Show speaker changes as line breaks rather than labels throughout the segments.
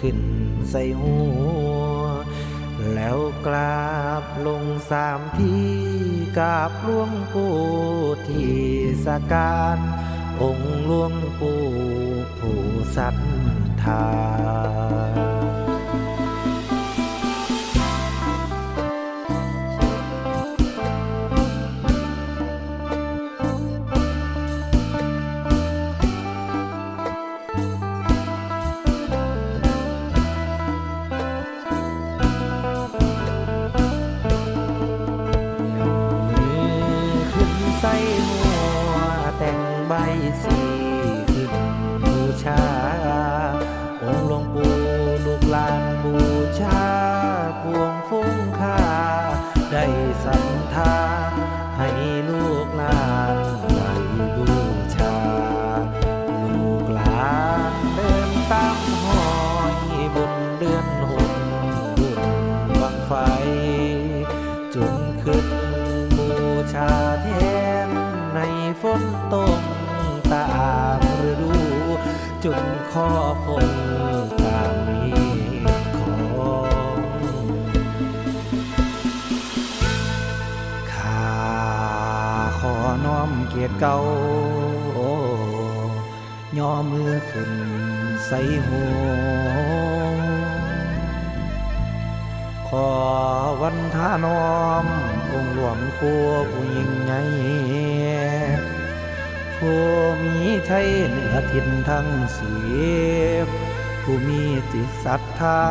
ขึ้นใส่หัว แล้วกราบลงสามที่กราบหลวงปู่ที่สการ องค์หลวงปู่ผู้ศรัทธา ใส่หัวแต่งใบสีขึ้นบูชา จนข้อฝนตามมีของข้าขอน้อมเกียรติเก่าย่อมือขึ้นใส่หัวขอวันทานอมองหลวงปู่ผู้ยิ่งใหญ่ ผู้มีไทยเหนือทินทั้งสีผู้มีจิตศรัทธา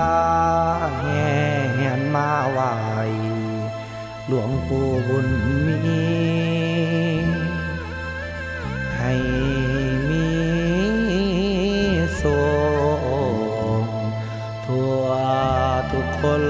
แห่นมาไหวหลวงปู่บุญมีให้มีโสงทั่วทุกคน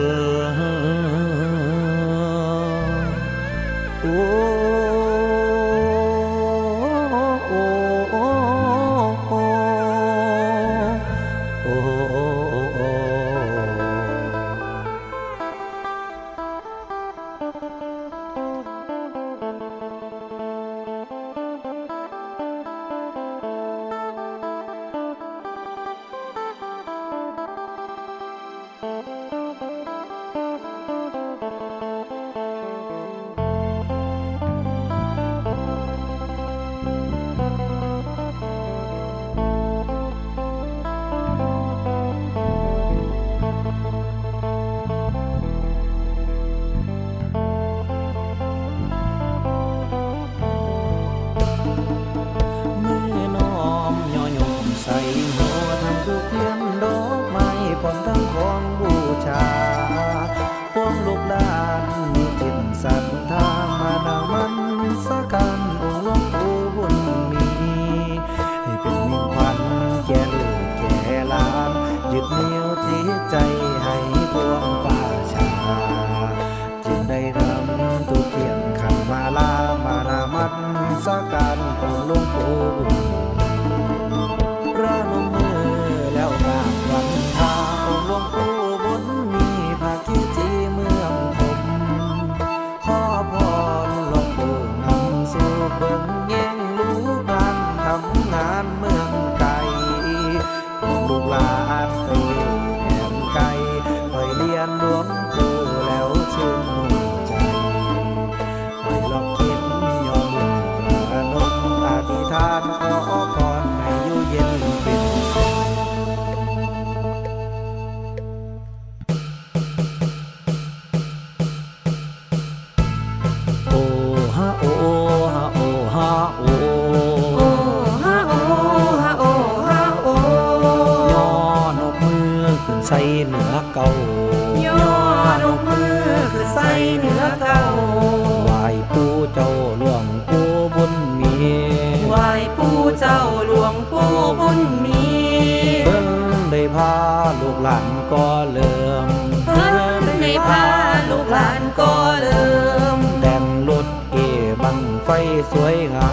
ศรัทธามานา สวยงา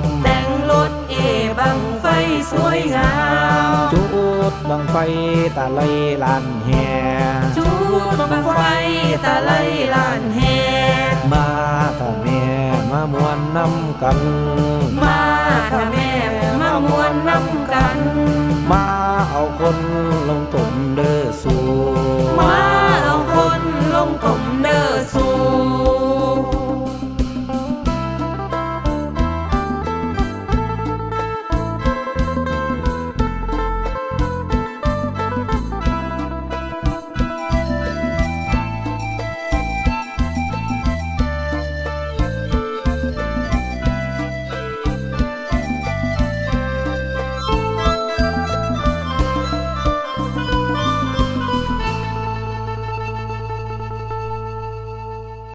ม แต่งรถเอบังไฟสวยงาม จุดบังไฟตะไลลานแห่
จุดบังไฟตะไลลานแห่
มาถ้าแม่มามวนนำกัน
มาถ้าแม่มามวนนำกัน
มาเอาคนลงตุ่มเด้อสู่